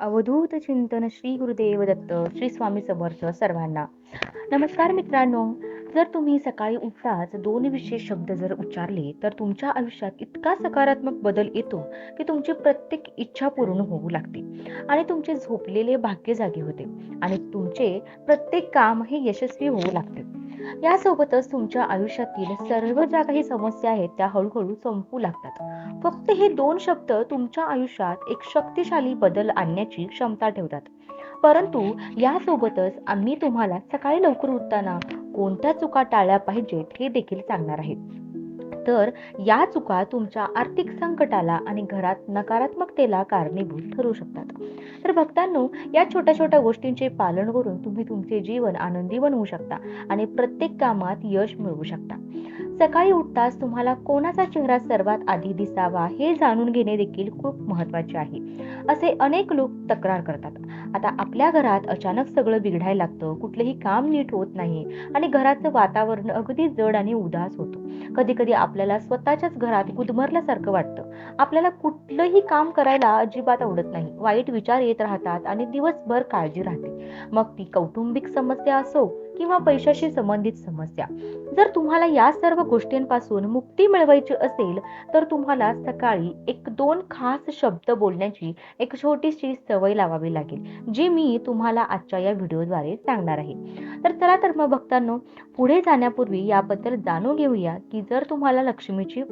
अवधूत चिंतन श्री गुरुदेव दत्त श्री स्वामी समर्थ सर्वांना. नमस्कार मित्रांनो जर तुम्ही सकाळी उठताच दोन विशेष शब्द जर उच्चारले तर तुमच्या आयुष्यात इतका सकारात्मक बदल येतो की तुमची प्रत्येक इच्छा पूर्ण होऊ लागते आणि तुमचे झोपलेले भाग्य जागे होते आणि तुमचे प्रत्येक काम हे यशस्वी होऊ लागते. यासोबतच तुमच्या आयुष्यातील सर्व ज्या काही समस्या आहेत त्या हळूहळू संपू लागतात. फक्त हे दोन शब्द तुमच्या आयुष्यात एक शक्तिशाली बदल आणण्याची क्षमता ठेवतात. परंतु यासोबतच आम्ही तुम्हाला सकाळी लवकर उठताना कोणत्या चुका टाळल्या पाहिजेत हे देखील सांगणार आहे. तर या चुका तुमच्या आर्थिक संकटाला आणि घरात नकारात्मकतेला कारणीभूत ठरू शकतात. तर भक्तांनो या छोट्या छोट्या गोष्टींचे पालन करून तुम्ही तुमचे जीवन आनंदी बनवू शकता आणि प्रत्येक कामात यश मिळवू शकता. सकाळी उठताच तुम्हाला कोणाचा चेहरा सर्वात आधी दिसावा हे जाणून घेणे देखील खूप महत्त्वाचे आहे. असे अनेक लोक तक्रार करतात. आता आपल्या घरात अचानक सगळं बिघडायला लागतं. कुठलंही काम नीट होत नाही आणि घराचं वातावरण अगदी जड आणि उदास होतं. कधी कधी आपल्याला स्वतःच्याच घरात गुदमरल्यासारखं वाटतं. आपल्याला कुठलंही काम करायला अजिबात आवडत नाही. वाईट विचार येत राहतात आणि दिवसभर काळजी राहते. मग ती कौटुंबिक समस्या असो किंवा पैशाशी संबंधित समस्या. जर तुम्हाला या सर्व गोष्टींपासून मुक्ती मिळवायची असेल तर तुम्हाला सकाळी एक दोन खास शब्द बोलण्याची एक छोटीशी सवय लावावी लागेल जी मी तुम्हाला आजच्या या व्हिडिओद्वारे सांगणार आहे. तर चला तर मग भक्तांनो पुढे जाण्यापूर्वी याबद्दल जाणून घेऊया की जर तुम्हाला लक्ष्मीची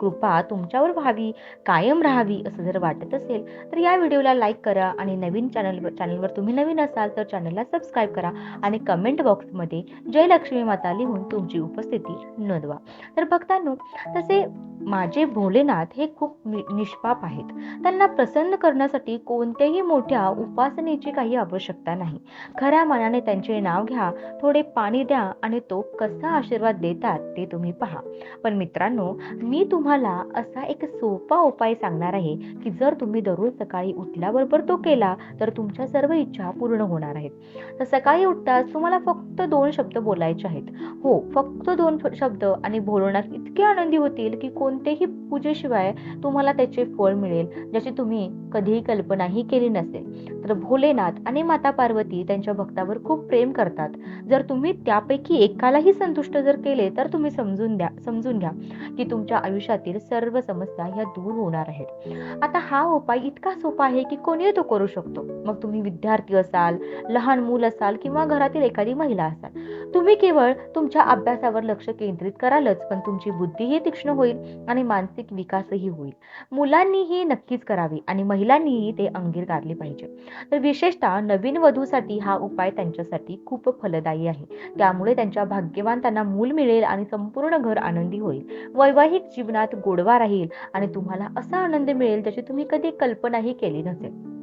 कृपा तुमच्यावर व्हावी कायम राहावी असं जर वाटत असेल तर या व्हिडिओला लाईक करा आणि नवीन चॅनल चॅनलवर तुम्ही नवीन असाल तर चॅनलला सबस्क्राईब करा आणि कमेंट बॉक्समध्ये जय लक्ष्मी माता लिहून तुमची उपस्थिती नोंदवा. तर भक्तांनो तसे माझे भोलेनाथ हे खूप नि- निष्पाप आहेत. त्यांना प्रसन्न करण्यासाठी कोणत्याही मोठ्या उपासनेची काही आवश्यकता नाही. खऱ्या मनाने त्यांचे नाव घ्या थोडे पाणी द्या आणि तो कसा आशीर्वाद देतात ते तुम्ही पहा. पण मित्रांनो मी तुम्हाला असा एक सोपा उपाय सांगणार आहे की जर तुम्ही दररोज सकाळी उठल्याबरोबर तो केला तर तुमच्या सर्व इच्छा पूर्ण होणार आहेत. तर सकाळी उठताच तुम्हाला फक्त दोन शब्द बोलायचे आहेत. हो फक्त दोन शब्द आणि भोलेनाथ इतके आनंदी होतील की कोणतेही पूजेशिवाय तुम्हाला त्याचे फळ मिळेल ज्याची तुम्ही कधीही कल्पनाही केली नसेल. तर भोलेनाथ आणि माता पार्वती त्यांच्या भक्तावर खूप प्रेम करतात. जर तुम्ही त्यापैकी एकालाही संतुष्ट जर केले तर तुम्ही समजून द्या समजून घ्या की तुमच्या आयुष्यात आयुष्यातील सर्व समस्या ह्या दूर होणार आहेत. आता हा उपाय इतका सोपा आहे की कोणीही तो करू शकतो. मग तुम्ही विद्यार्थी असाल लहान मूल असाल किंवा घरातील एखादी महिला असाल तुम्ही केवळ तुमच्या अभ्यासावर लक्ष केंद्रित करालच पण तुमची बुद्धीही तीक्ष्ण होईल आणि मानसिक विकासही होईल. मुलांनीही नक्कीच करावी आणि महिलांनीही ते अंगीकारले पाहिजे. तर विशेषतः नवीन वधूसाठी हा उपाय त्यांच्यासाठी खूप फलदायी आहे. त्यामुळे त्यांच्या भाग्यवान त्यांना मूल मिळेल आणि संपूर्ण घर आनंदी होईल. वैवाहिक जीवनात गोडवा राहील आणि तुम्हाला असा आनंद मिळेल ज्याची तुम्ही कधी कल्पनाही केली नसेल.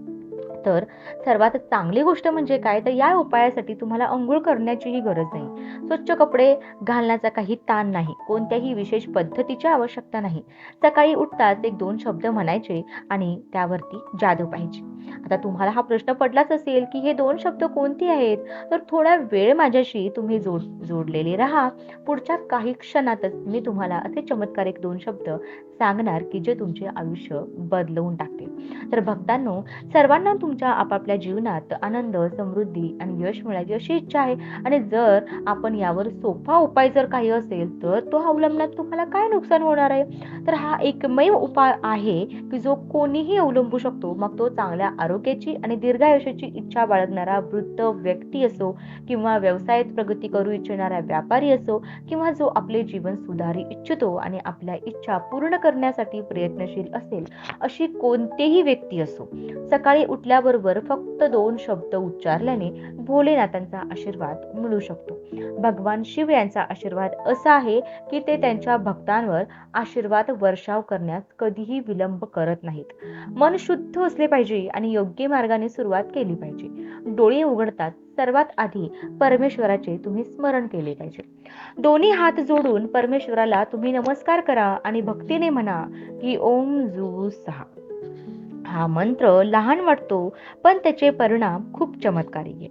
तर सर्वात चांगली गोष्ट म्हणजे काय? तर या उपायासाठी तुम्हाला अंघोळ करण्याचीही गरज नाही. स्वच्छ कपडे घालण्याचा काही ताण नाही. कोणत्याही विशेष पद्धतीची आवश्यकता नाही. सकाळी उठताच एक दोन शब्द म्हणायचे आणि त्यावरती जादू पाहिजे. आता तुम्हाला हा प्रश्न पडलाच असेल की हे दोन शब्द कोणती आहेत? तर थोडा वेळ माझ्याशी तुम्ही जोड जोडलेले राहा. पुढच्या काही क्षणातच मी तुम्हाला असे चमत्कारिक दोन शब्द सांगणार की जे तुमचे आयुष्य बदलवून टाकतील. तर भक्तांनो सर्वांना तुमच्या आपापल्या जीवनात आनंद समृद्धी आणि यश मिळावी अशी इच्छा आहे. आणि जर आपण यावर सोपा उपाय जर काही असेल तर तो अवलंबण्यात तुम्हाला काय नुकसान होणार आहे? तर हा एकमेव उपाय आहे की जो कोणीही अवलंबू शकतो. मग तो चांगल्या आरोग्याची आणि दीर्घायुष्याची इच्छा बाळगणारा वृद्ध व्यक्ती असो किंवा व्यवसायात प्रगती करू इच्छिणारा व्यापारी असो किंवा जो आपले जीवन सुधारू इच्छितो आणि आपल्या इच्छा पूर्ण करण्यासाठी प्रयत्नशील असेल अशी कोणतेही व्यक्ती असो. सकाळी उठल्याबरोबर फक्त दोन शब्द उच्चारल्याने भोलेनाथांचा आशीर्वाद मिळू शकतो. भगवान शिव यांचा आशीर्वाद असा आहे की ते त्यांच्या भक्तांवर आशीर्वाद वर्षाव करण्यास कधीही विलंब करत नाहीत. मन शुद्ध असले पाहिजे आणि आणि योग्य मार्गाने सुरुवात केली पाहिजे. डोळे उघडतात सर्वात आधी परमेश्वराचे तुम्ही स्मरण केले पाहिजे. दोन्ही हात जोडून परमेश्वराला तुम्ही नमस्कार करा आणि भक्तीने म्हणा की ओम जू सहा. हा मंत्र लहान वाटतो पण त्याचे परिणाम खूप चमत्कारी आहे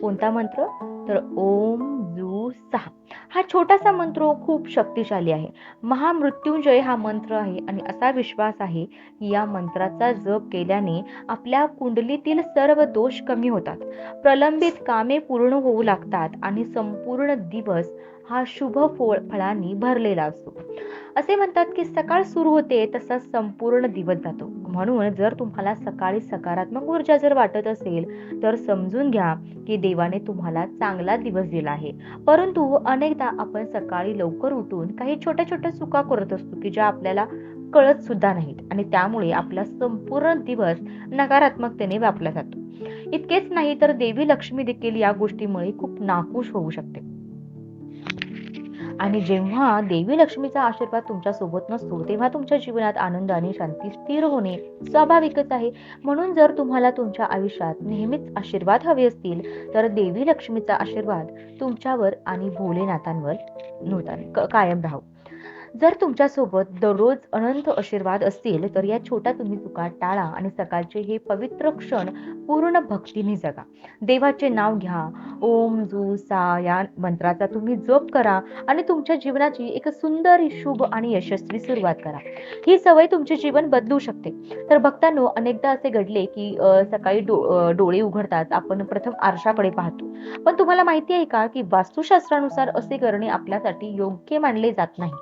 कोणता मंत्र? तर ओम जू सहा. हा छोटासा मंत्र हो, खूप शक्तिशाली आहे. महामृत्युंजय हा मंत्र आहे आणि असा विश्वास आहे की या मंत्राचा जप केल्याने आपल्या कुंडलीतील सर्व दोष कमी होतात. प्रलंबित कामे पूर्ण होऊ लागतात आणि संपूर्ण दिवस हा शुभ फळ फळांनी भरलेला असतो. असे म्हणतात की सकाळ सुरू होते तसा संपूर्ण दिवस जातो. म्हणून जर तुम्हाला सकाळी सकारात्मक ऊर्जा जर वाटत असेल तर समजून घ्या की देवाने तुम्हाला चांगला दिवस दिला आहे. परंतु अनेकदा आपण सकाळी लवकर उठून काही छोट्या छोट्या चुका करत असतो की ज्या आपल्याला कळत सुद्धा नाहीत आणि त्यामुळे आपला संपूर्ण दिवस नकारात्मकतेने व्यापला जातो. इतकेच नाही तर देवी लक्ष्मी देखील या गोष्टीमुळे खूप नाखुश होऊ शकते. आणि जेव्हा देवी लक्ष्मीचा आशीर्वाद तुमच्यासोबत नसतो तेव्हा तुमच्या जीवनात आनंद आणि शांती स्थिर होणे स्वाभाविकच आहे. म्हणून जर तुम्हाला तुमच्या आयुष्यात नेहमीच आशीर्वाद हवे असतील तर देवी लक्ष्मीचा आशीर्वाद तुमच्यावर आणि भोलेनाथांवर नव्हता कायम राहू. जर तुमच्यासोबत दररोज अनंत आशीर्वाद असतील तर या छोट्या तुम्ही चुका टाळा आणि सकाळचे हे पवित्र क्षण पूर्ण भक्तीने जगा. देवाचे नाव घ्या. ओम जू सा या मंत्राचा तुम्ही जप करा आणि तुमच्या जीवनाची एक सुंदर शुभ आणि यशस्वी सुरुवात करा. ही सवय तुमचे जीवन बदलू शकते. तर भक्तांनो अनेकदा असे घडले की सकाळी डोळे उघडतात आपण प्रथम आरशाकडे पाहतो. पण तुम्हाला माहिती आहे का की वास्तुशास्त्रानुसार असे करणे आपल्यासाठी योग्य मानले जात नाही.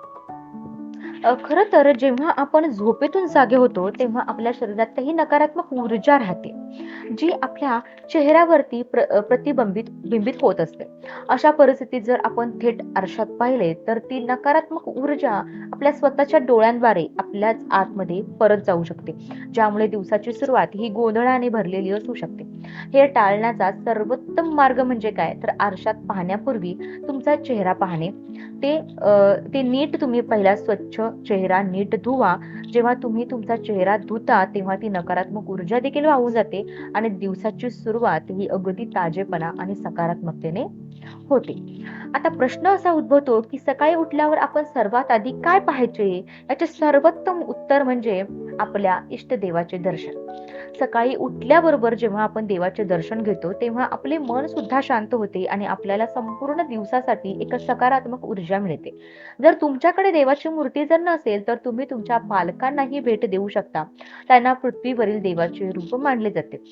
खरं तर जेव्हा आपण झोपेतून जागे होतो तेव्हा आपल्या शरीरात काही नकारात्मक ऊर्जा राहते. जी आपल्या चेहऱ्यावरती प्र प्रतिबिंबित बिंबित होत असते. अशा परिस्थितीत जर आपण थेट आरशात पाहिले तर ती नकारात्मक ऊर्जा आपल्या स्वतःच्या डोळ्यांद्वारे आपल्याच आतमध्ये परत जाऊ शकते. ज्यामुळे दिवसाची सुरुवात ही गोंधळाने भरलेली असू शकते. हे टाळण्याचा सर्वोत्तम मार्ग म्हणजे काय? तर आरशात पाहण्यापूर्वी तुमचा चेहरा पाहणे. ते ते नीट तुम्ही पहिला स्वच्छ चेहरा नीट धुवा. जेव्हा तुम्ही तुमचा चेहरा धुता तेव्हा ती नकारात्मक ऊर्जा देखील वाहून जाते आणि दिवसाची सुरुवात ही अगदी ताजेपणा आणि सकारात्मकतेने होते. आता प्रश्न असा उद्भवतो की सकाळी उठल्यावर आपण सर्वात आधी काय पाहायचे? याचे सर्वोत्तम उत्तर म्हणजे आपल्या इष्टदेवाचे दर्शन. सकाळी उठल्याबरोबर जेव्हा आपण देवाचे दर्शन घेतो तेव्हा आपले मन सुद्धा शांत होते आणि आपल्याला संपूर्ण दिवसासाठी एक सकारात्मक ऊर्जा मिळते. जर तुमच्याकडे देवाची मूर्ती जर नसेल तर तुम्ही तुमच्या पालकांनाही भेट देऊ शकता. त्यांना पृथ्वीवरील देवाचे रूप मानले जाते.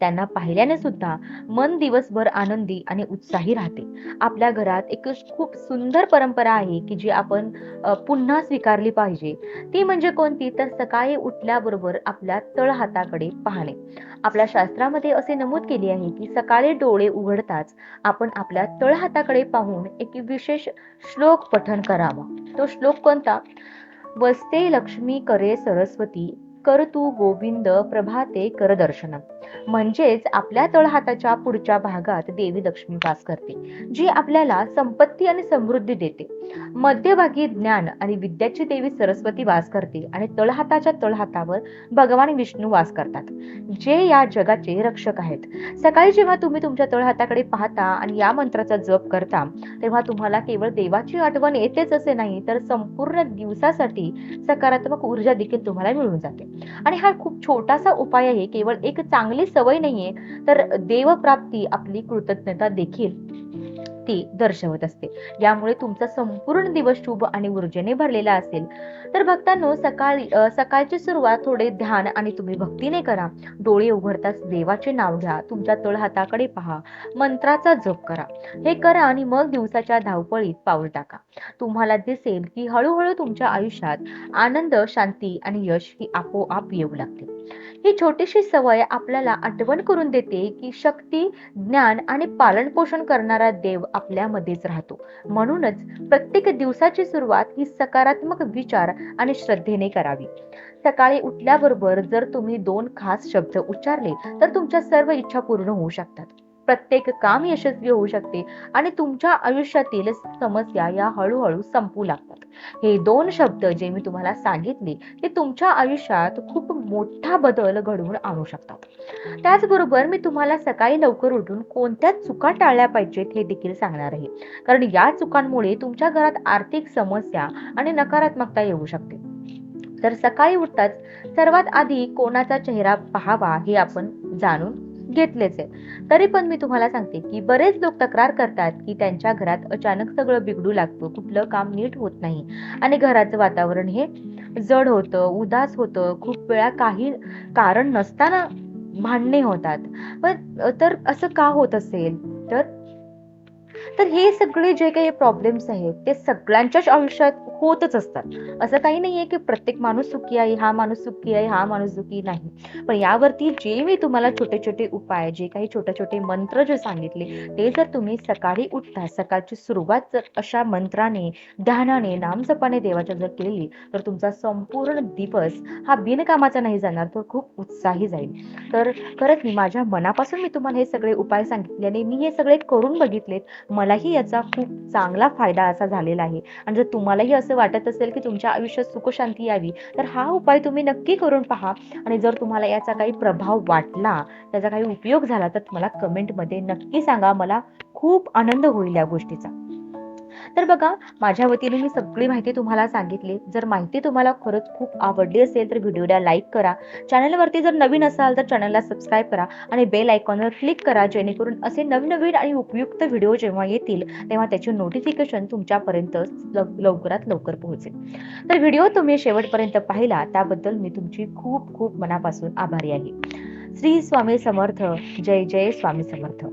त्यांना पाहिल्याने सुद्धा मन दिवसभर आनंदी आणि उत्साही राहते. आपल्या घरात एक खूप सुंदर परंपरा आहे की जी आपण पुन्हा स्वीकारली पाहिजे. ती म्हणजे कोणती? तर सकाळी उठल्याबरोबर आपल्या तळ हाताकडे पाहणे. आपल्या शास्त्रामध्ये असे नमूद केले आहे की सकाळी डोळे उघडताच आपण आपल्या तळ हाताकडे पाहून एक विशेष श्लोक पठन करावा. तो श्लोक कोणता? वस्ते लक्ष्मी करे सरस्वती कर तू गोविंद प्रभाते करदर्शनम म्हणजेच आपल्या तळहाताच्या पुढच्या भागात देवी लक्ष्मी वास करते जी आपल्याला संपत्ती आणि समृद्धी देते. मध्यभागी ज्ञान आणि विद्याची देवी सरस्वती वास करते आणि तळहाताच्या तळहातावर भगवान विष्णू वास करतात. जे या जगाचे रक्षक आहेत. सकाळी जेव्हा तुम्ही तुमच्या तळहाताकडे पाहता आणि या मंत्राचा जप करता तेव्हा तुम्हाला केवळ देवाची आठवण येतेच असे नाही तर संपूर्ण दिवसासाठी सकारात्मक ऊर्जा देखील तुम्हाला मिळून जाते. आणि हा खूप छोटासा उपाय आहे केवळ एक चांगली सवय नाहीये तर देवप्राप्ती आपली कृतज्ञता देखील ती दर्शवत असते. यामुळे तुमचा संपूर्ण दिवस शुभ आणि ऊर्जेने भरलेला असेल. तर भक्तांनो सकाळी सकाळची सुरुवात थोडे ध्यान आणि तुम्ही भक्तीने करा. डोळे उघडताच देवाचे नाव घ्या. तुमच्या तळ हाताकडे पहा. मंत्राचा जप करा. हे करा आणि मग दिवसाच्या धावपळीत पाऊल टाका. तुम्हाला दिसेल की हळूहळू तुमच्या आयुष्यात आनंद शांती आणि यश ही आपोआप येऊ लागते. ही छोटीशी सवय आपल्याला आठवण करून देते की शक्ती ज्ञान आणि पालन पोषण करणारा देव आपल्यामध्येच राहतो. म्हणूनच प्रत्येक दिवसाची सुरुवात ही सकारात्मक विचार आणि श्रद्धेने करावी. सकाळी उठल्याबरोबर जर तुम्ही दोन खास शब्द उच्चारले तर तुमच्या सर्व इच्छा पूर्ण होऊ शकतात. प्रत्येक काम यशस्वी होऊ शकते आणि तुमच्या आयुष्यातील समस्या या हळूहळू संपू लागतात. हे दोन शब्द जे मी तुम्हाला सांगितले ते तुमच्या आयुष्यात खूप मोठा बदल घडवून आणू शकतात. त्याचबरोबर मी तुम्हाला सकाळी लवकर उठून कोणत्या चुका टाळल्या पाहिजेत हे देखील सांगणार आहे. कारण या चुकांमुळे तुमच्या घरात आर्थिक समस्या आणि नकारात्मकता येऊ शकते. तर सकाळी उठताच सर्वात आधी कोणाचा चेहरा पाहावा हे आपण जाणून घेतलेच आहे तरी पण मी तुम्हाला सांगते की बरेच लोक तक्रार करतात की त्यांच्या घरात अचानक सगळं बिघडू लागतं कुठलं काम नीट होत नाही. आणि घराचं वातावरण हे जड होतं उदास होतं. खूप वेळा काही कारण नसताना भांडणे होतात. पण तर असं का होत असेल? तर तर हे सगळे जे काही प्रॉब्लेम्स आहेत ते सगळ्यांच्याच आयुष्यात होतच असतात. असं काही नाहीये की प्रत्येक माणूस सुखी आहे हा माणूस सुखी आहे हा माणूस दुखी नाही. पण यावरती जे मी तुम्हाला छोटे छोटे उपाय जे काही छोटे छोटे मंत्र जे सांगितले ते जर तुम्ही सकाळी उठता सकाळची सुरुवात जर अशा मंत्राने ध्यानाने नामजपाने देवाच्या जर केली तर तुमचा संपूर्ण दिवस हा बिनकामाचा नाही जाणार तर खूप उत्साही जाईल. तर खरंच मी माझ्या मनापासून मी तुम्हाला हे सगळे उपाय सांगितले आणि मी हे सगळे करून बघितलेत. मलाही याचा खूप चांगला फायदा असा झालेला आहे. आणि जर तुम्हालाही असं वाटत असेल की तुमच्या आयुष्यात सुखशांती यावी तर हा उपाय तुम्ही नक्की करून पहा. आणि जर तुम्हाला याचा काही प्रभाव वाटला त्याचा काही उपयोग झाला तर मला कमेंटमध्ये नक्की सांगा. मला खूप आनंद होईल या गोष्टीचा. तर बघा माझ्या वतीने मी सगळी माहिती तुम्हाला सांगितली. जर माहिती तुम्हाला खरंच खूप आवडली असेल तर व्हिडिओला लाईक करा. चॅनलवरती जर नवीन असाल तर चॅनलला सबस्क्राईब करा आणि बेल आयकॉनवर क्लिक करा जेणेकरून असे नवीन नवीन आणि उपयुक्त व्हिडिओ जेव्हा येतील तेव्हा त्याचे नोटिफिकेशन तुमच्यापर्यंत लवकरात लवकर पोहोचेल. तर व्हिडिओ तुम्ही शेवटपर्यंत पाहिला त्याबद्दल मी तुमची खूप खूप मनापासून आभारी आहे. श्री स्वामी समर्थ जय जय स्वामी समर्थ.